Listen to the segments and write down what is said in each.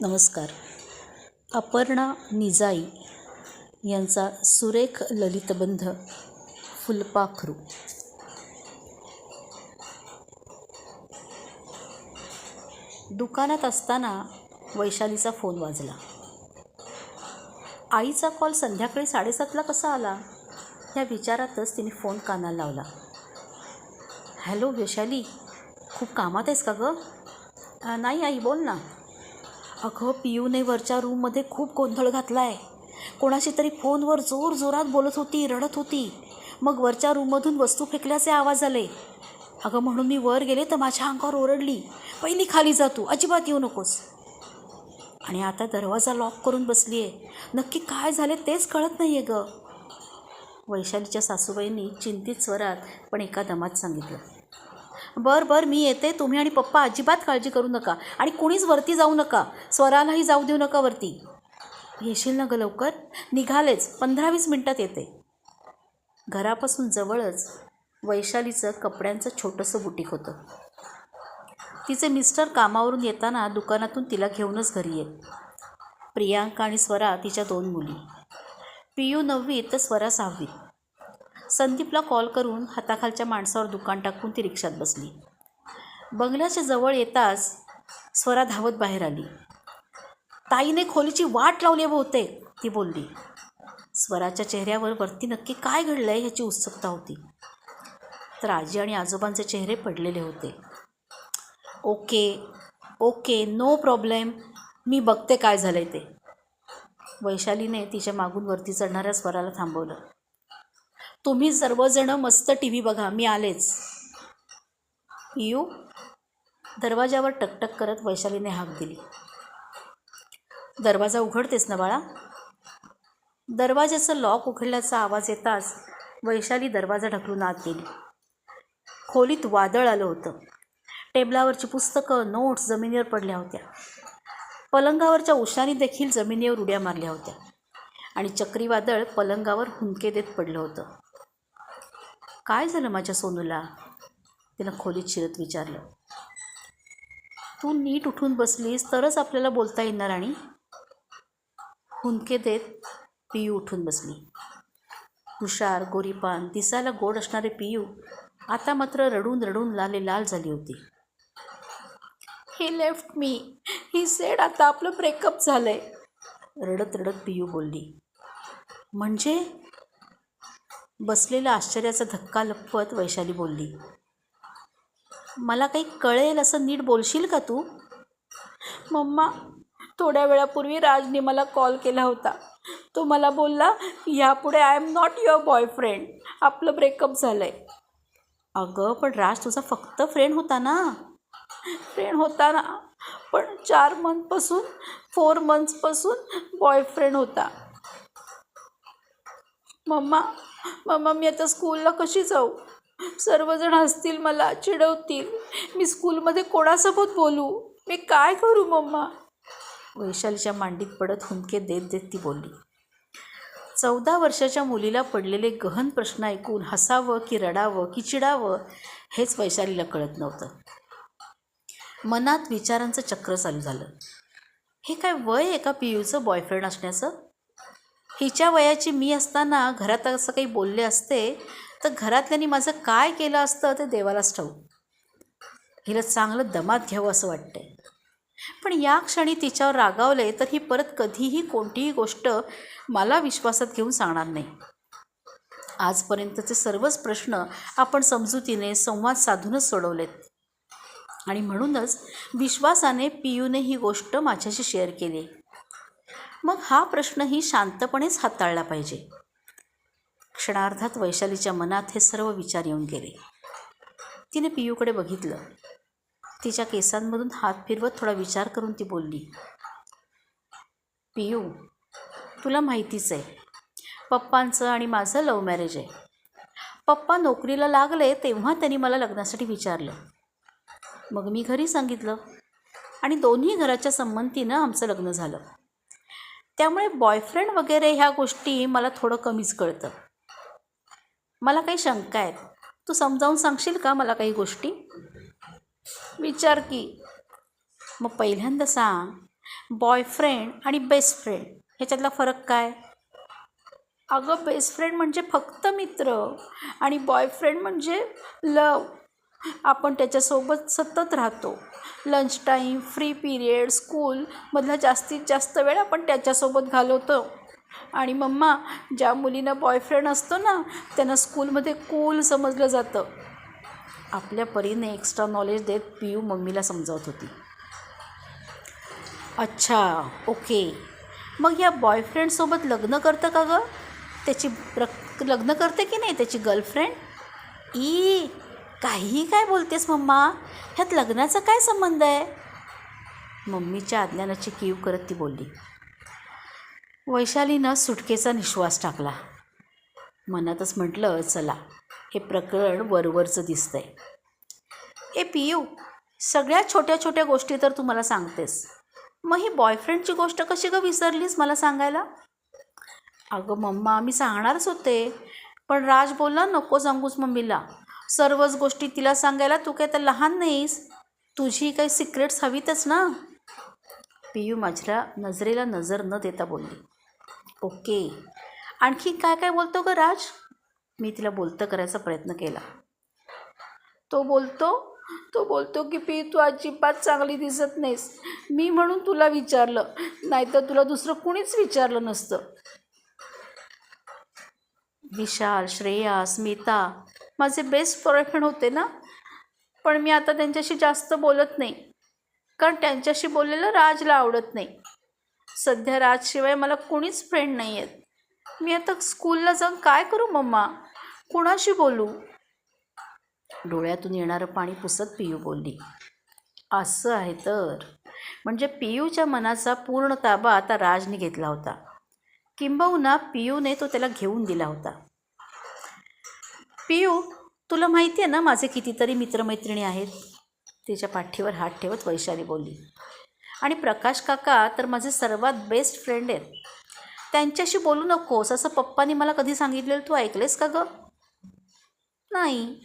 नमस्कार. अपर्णा निजाई यांचा सुरेख ललितबंध फुलपाखरू. दुकानात असताना वैशालीचा फोन वाजला. आईचा कॉल संध्याकाळी साडेसातला कसा आला? या विचारातच तिने फोन कानाला लावला. हॅलो वैशाली खूप कामात आहेस का गं? नाही आई बोल ना. अगं पियूने वरच्या रूममध्ये खूप गोंधळ घातला आहे कोणाशी तरी फोनवर जोर जोरात बोलत होती रडत होती. मग वरच्या रूममधून वस्तू फेकल्याचे आवाज आले. अगं म्हणून मी वर गेले तर माझ्या अंगावर ओरडली. पहिली खाली जा तू. अजिबात येऊ नकोस. आणि आता दरवाजा लॉक करून बसली आहे नक्की काय झाले तेच कळत नाही आहे गं. वैशालीच्या सासूबाईंनी चिंतित स्वरात पण एका दमात सांगितलं. बरं बरं मी येते. तुम्ही आणि पप्पा अजिबात काळजी करू नका. आणि कुणीच वरती जाऊ नका. स्वरालाही जाऊ देऊ नका वरती. येशील ना गं लवकर? निघालेच. पंधरा वीस मिनटात येते. घरापासून जवळच वैशालीचं कपड्यांचं छोटंसं बुटीक होतं. तिचे मिस्टर कामावरून येताना दुकानातून तिला घेऊनच घरी येत. प्रियांका आणि स्वरा तिच्या दोन मुली. पियू नववीत तर स्वरा सहावीत संदीपला कॉल करून हाताखालच्या माणसावर दुकान टाकून ती रिक्षात बसली. बंगल्याच्या जवळ येताच स्वरा धावत बाहेर आली. ताईने खोलीची वाट लावली आहे बहुतेक ती बोलली. स्वराच्या चेहऱ्यावर वरती नक्की काय घडलं आहे ह्याची उत्सुकता होती. तर आजी आणि आजोबांचे चेहरे पडलेले होते. ओके ओके नो प्रॉब्लेम मी बघते काय झालं आहे ते. वैशालीने तिच्या मागून वरती चढणाऱ्या स्वराला थांबवलं. तुम्ही सर्वजणं मस्त टी व्ही बघा मी आलेच. यू दरवाजावर टकटक करत वैशालीने हाक दिली. दरवाजा उघडतेस ना बाळा? दरवाजाचं लॉक उघडल्याचा आवाज येताच वैशाली दरवाजा ढकलून आत गेली. खोलीत वादळ आलं होतं. टेबलावरची पुस्तकं नोट्स जमिनीवर पडल्या होत्या. पलंगावरच्या उशानी देखील जमिनीवर उड्या मारल्या होत्या. आणि चक्रीवादळ पलंगावर हुंदके देत पडलं होतं. काय झालं माझ्या सोनूला? तिनं खोलीत शिरत विचारलं. तू नीट उठून बसलीस तरच आपल्याला बोलता येणार आणि हुंदके देत पियू उठून बसली. हुशार गोरीपान दिसायला गोड असणारे पियू आता मात्र रडून रडून लाले लाल झाली होती. ही लेफ्ट मी. ही सेड आता आपलं ब्रेकअप झालं आहे रडत रडत पियू बोलली. म्हणजे? बसलेला आश्चर्याचा धक्का लपवत वैशाली बोलली मला काही कळेल असं नीट बोलशील का तू? मम्मा थोड्या वेळापूर्वी राजने मला कॉल केला होता. तो मला बोलला यापुढे I am not your boyfriend. आपलं ब्रेकअप झालं आहे अगं पण राज तुझा फक्त फ्रेंड होता ना? फ्रेंड होता ना. पण चार मंथपासून फोर मंथ्सपासून बॉयफ्रेंड होता. मम्मा मम्मा मी आता स्कूलला कशी जाऊ? सर्वजण हसतील मला चिडवतील. मी स्कूलमध्ये कोणासोबत बोलू? मी काय करू मम्मा वैशालीच्या मांडीत पडत हुंदके देत देत ती बोलली चौदा वर्षाच्या मुलीला पडलेले गहन प्रश्न ऐकून हसावं की रडावं की चिडावं हेच वैशालीला कळत नव्हतं. मनात विचारांचं चक्र चालू झालं. हे काय वय आहे का पियूचं बॉयफ्रेंड असण्याचं? हिच्या वयाची मी असताना घरात असं काही बोलले असते तर घरातल्यांनी माझं काय केलं असतं ते देवालाच ठाऊ हिला चांगलं दमात घ्यावं असं वाटतंय. पण या क्षणी तिच्यावर रागावले तर ही परत कधीही कोणतीही गोष्ट मला विश्वासात घेऊन सांगणार नाही. आजपर्यंतचे सर्वच प्रश्न आपण समजुतीने संवाद साधूनच सोडवलेत. आणि म्हणूनच विश्वासाने पियूने ही गोष्ट माझ्याशी शेअर केली. मग हा प्रश्नही शांतपणेच हाताळला पाहिजे. क्षणार्धात वैशालीच्या मनात हे सर्व विचार येऊन गेले. तिने पियूकडे बघितलं. तिच्या केसांमधून हात फिरवत थोडा विचार करून ती बोलली पियू तुला माहितीच आहे पप्पांचं आणि माझं लव्ह मॅरेज आहे. पप्पा नोकरीला लागले तेव्हा त्यांनी मला लग्नासाठी विचारलं. मग मी घरी सांगितलं आणि दोन्ही घराच्या संमतीनं आमचं लग्न झालं. त्यामुळे बॉयफ्रेंड वगैरे ह्या गोष्टी मला थोडं कमीच कळतं. मला काही शंका आहेत. तू समजावून सांगशील का मला काही गोष्टी? विचार की. मग पहिल्यांदा सांग बॉयफ्रेंड आणि बेस्ट फ्रेंड ह्याच्यातला फरक काय? अगं बेस्ट फ्रेंड म्हणजे फक्त मित्र आणि बॉयफ्रेंड म्हणजे लव आपण त्याच्यासोबत सतत राहतो. लंच टाईम फ्री पिरियड स्कूलमधला जास्तीत जास्त वेळ आपण त्याच्यासोबत घालवतो. आणि मम्मा ज्या मुलींना बॉयफ्रेंड असतो ना त्यांना स्कूलमध्ये कूल समजलं जातं. आपल्या परीने एक्स्ट्रा नॉलेज देत पियू मम्मीला समजावत होती. अच्छा ओके मग या बॉयफ्रेंडसोबत लग्न करतं का गं? त्याची प्र लग्न करते की नाही त्याची गर्लफ्रेंड ई काही काय बोलतेस मम्मा? ह्यात लग्नाचा काय संबंध आहे? मम्मीच्या अज्ञानाची कीव करत ती बोलली. वैशालीनं सुटकेचा निश्वास टाकला. मनातच म्हटलं चला हे प्रकरण वरवरचं दिसतंय. ए पियू सगळ्या छोट्या छोट्या गोष्टी तर तू मला सांगतेस. मग ही बॉयफ्रेंडची गोष्ट कशी ग विसरलीस मला सांगायला? अगं मम्मा मी सांगणारच होते. पण राज बोलला नको सांगूस मम्मीला. सर्वच गोष्टी तिला सांगायला तू काय तर लहान नाहीस? तुझी काही सिक्रेट्स हवीतच ना? पियू माझ्या नजरेला नजर न देता बोलली. ओके. आणखी काय काय बोलतो ग राज? मी तिला बोलतं करायचा प्रयत्न केला. तो बोलतो तो बोलतो की पी तू अजिबात चांगली दिसत नाहीस. मी म्हणून तुला विचारलं नाहीतर तुला दुसरं कुणीच विचारलं नसतं. विशाल श्रेया स्मिता माझे बेस्ट बॉयफ्रेंड होते ना. पण मी आता त्यांच्याशी जास्त बोलत नाही. कारण त्यांच्याशी बोललेलं राजला आवडत नाही. सध्या राजशिवाय मला कुणीच फ्रेंड नाही आहेत. मी आता स्कूलला जाऊन काय करू मम्मा? कुणाशी बोलू? डोळ्यातून येणारं पाणी पुसत पियू बोलली. असं आहे तर. म्हणजे पियूच्या मनाचा पूर्ण ताबा आता राजने घेतला होता. किंबहुना पियूने तो त्याला घेऊन दिला होता. पियू तुला माहिती आहे ना माझे कितीतरी मित्रमैत्रिणी आहेत? तिच्या पाठीवर हात ठेवत वैशाली बोलली. आणि प्रकाश काका तर माझे सर्वात बेस्ट फ्रेंड आहेत. त्यांच्याशी बोलू नकोस असं पप्पानी मला कधी सांगितलेलं तू ऐकलेस का गं? नाही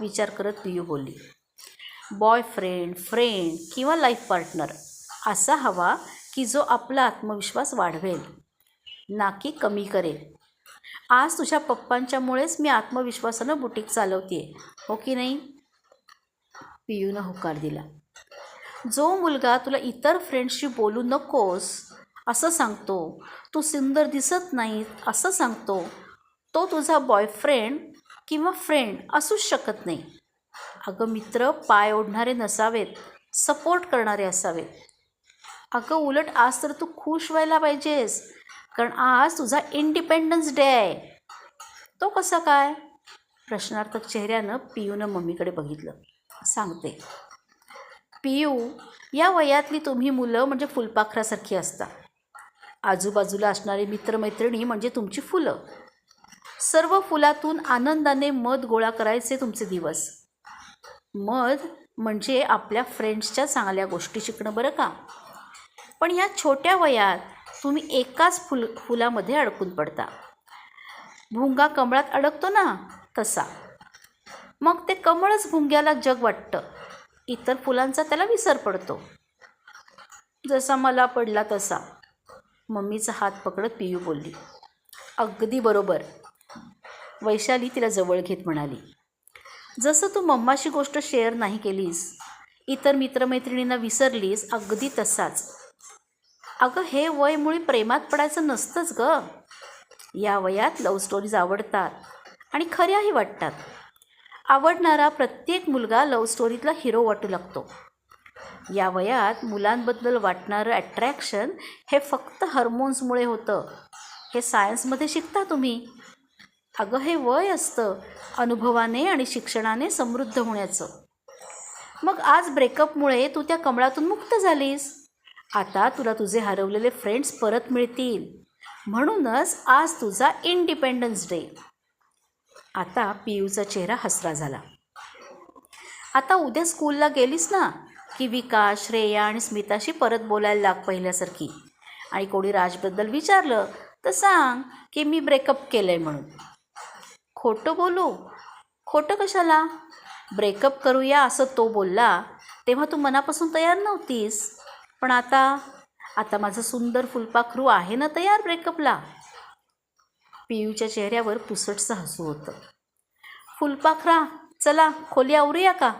विचार करत पियू बोलली. बॉयफ्रेंड फ्रेंड किंवा लाईफ पार्टनर असा हवा की जो आपला आत्मविश्वास वाढवेल. ना की कमी करेल. आज तुझ्या पप्पांच्यामुळेच मी आत्मविश्वासानं बुटीक चालवते हो की नाही? पियूनं होकार दिला. जो मुलगा तुला इतर फ्रेंड्सशी बोलू नकोस असं सांगतो. तू सुंदर दिसत नाही असं सांगतो. तो तुझा बॉयफ्रेंड किंवा फ्रेंड असूच शकत नाही. अगं मित्र पाय ओढणारे नसावेत सपोर्ट करणारे असावेत. अगं उलट आज तर तू खुश व्हायला पाहिजेस. कारण आज तुझा इंडिपेंडन्स डे आहे. तो कसा काय? प्रश्नार्थक चेहऱ्यानं पियूनं मम्मीकडे बघितलं. सांगते. पियू या वयातली तुम्ही मुलं म्हणजे फुलपाखरासारखी असता. आजूबाजूला असणारी मित्रमैत्रिणी म्हणजे तुमची फुलं. सर्व फुलातून आनंदाने मध गोळा करायचे तुमचे दिवस. मध म्हणजे आपल्या फ्रेंड्सच्या चांगल्या गोष्टी शिकणं बरं का? पण या छोट्या वयात तुम्ही एकाच फुल फुलामध्ये अडकून पडता. भुंगा कमळात अडकतो ना तसा. मग ते कमळच भुंग्याला जग वाटतं. इतर फुलांचा त्याला विसर पडतो. जसा मला पडला तसा. मम्मीचा हात पकडत पियू बोलली. अगदी बरोबर. वैशाली तिला जवळ घेत म्हणाली. जसं तू मम्माशी गोष्ट शेअर नाही केलीस इतर मित्रमैत्रिणींना विसरलीस अगदी तसाच. अगं हे वय मुळी प्रेमात पडायचं नसतंच ग. या वयात लव्ह स्टोरीज आवडतात आणि खऱ्याही वाटतात. आवडणारा प्रत्येक मुलगा लव्ह स्टोरीतला हिरो वाटू लागतो. या वयात मुलांबद्दल वाटणारं अट्रॅक्शन हे फक्त हार्मोन्समुळे होतं. हे सायन्समध्ये शिकता तुम्ही. अगं हे वय असतं अनुभवाने आणि शिक्षणाने समृद्ध होण्याचं. मग आज ब्रेकअपमुळे तू त्या कमळातून मुक्त झालीस? आता तुला तुझे हरवलेले फ्रेंड्स परत मिळतील. म्हणूनच आज तुझा इंडिपेंडन्स डे आता पियूचा चेहरा हसरा झाला. आता उद्या स्कूलला गेलीस ना? की विकास श्रेया आणि स्मिताशी परत बोलायला लाग पहिल्यासारखी. आणि कोणी राजबद्दल विचारलं तर सांग की मी ब्रेकअप केलं आहे म्हणून. खोटं बोलू? खोटं कशाला? ब्रेकअप करूया असं तो बोलला तेव्हा तू मनापासून तयार नव्हतीस. पण आता आता माझं सुंदर फुलपाखरू आहे ना तयार ब्रेकअपला पियूच्या चेहऱ्यावर पुसटचं हसू होतं. फुलपाखरा चला खोली आवरूया का?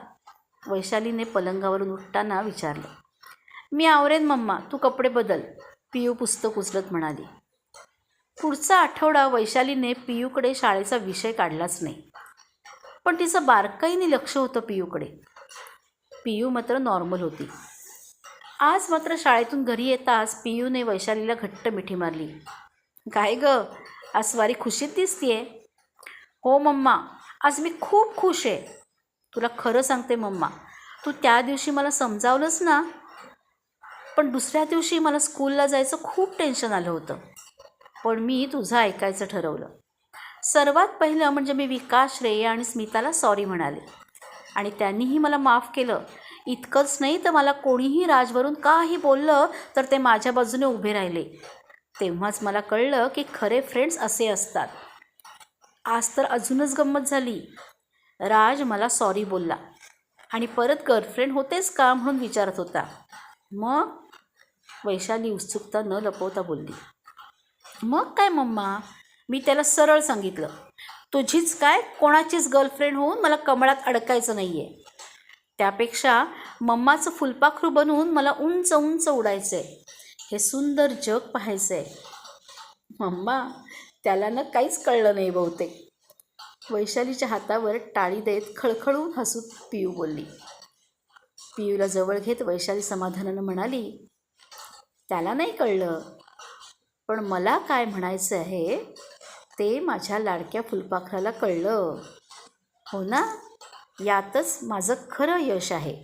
वैशालीने पलंगावरून उठताना विचारलं. मी आवरेन मम्मा तू कपडे बदल. पियू पुस्तक उचलत म्हणाली. पुढचा आठवडा वैशालीने पियूकडे शाळेचा विषय काढलाच नाही. पण तिचं बारकाईने लक्ष होतं पियूकडे. पियू मात्र नॉर्मल होती. आज मात्र शाळेतून घरी येताच पियूने वैशालीला घट्ट मिठी मारली. काय ग? आज स्वारी खुशीत दिसतीये. हो मम्मा. आज मी खूप खुश आहे. तुला खरं सांगते मम्मा. तू त्या दिवशी मला समजावलंच ना पण दुसऱ्या दिवशी मला स्कूलला जायचं खूप टेन्शन आलं होतं. पण मी तुझं ऐकायचं ठरवलं. सर्वात पहिलं म्हणजे मी विकास श्रेय आणि स्मिताला सॉरी म्हणाले आणि त्यांनीही मला माफ केलं. इतकंच नाही तर मला कोणीही राजवरून काही बोललं तर ते माझ्या बाजूने उभे राहिले. तेव्हाच मला कळलं की खरे फ्रेंड्स असे असतात. आज तर अजूनच गंमत झाली. राज मला सॉरी बोलला. आणि परत गर्लफ्रेंड होतेच का म्हणून विचारत होता. मग? वैशाली उत्सुकता न लपवता बोलली. मग काय मम्मा? मी त्याला सरळ सांगितलं. तुझीच काय? कोणाचीच गर्लफ्रेंड होऊन मला कमळात अडकायचं नाही आहे त्यापेक्षा मम्माचं फुलपाखरू बनवून मला उंच उंच उडायचं आहे हे सुंदर जग पाहायचं आहे मम्मा त्याला ना काहीच कळलं नाही बहुतेक. वैशालीच्या हातावर टाळी देत खळखळून हसूत पियू बोलली. पियूला जवळ घेत वैशाली समाधानानं म्हणाली त्याला नाही कळलं. पण मला काय म्हणायचं आहे ते माझ्या लाडक्या फुलपाखराला कळलं. हो ना? यातच माझं खरं यश आहे.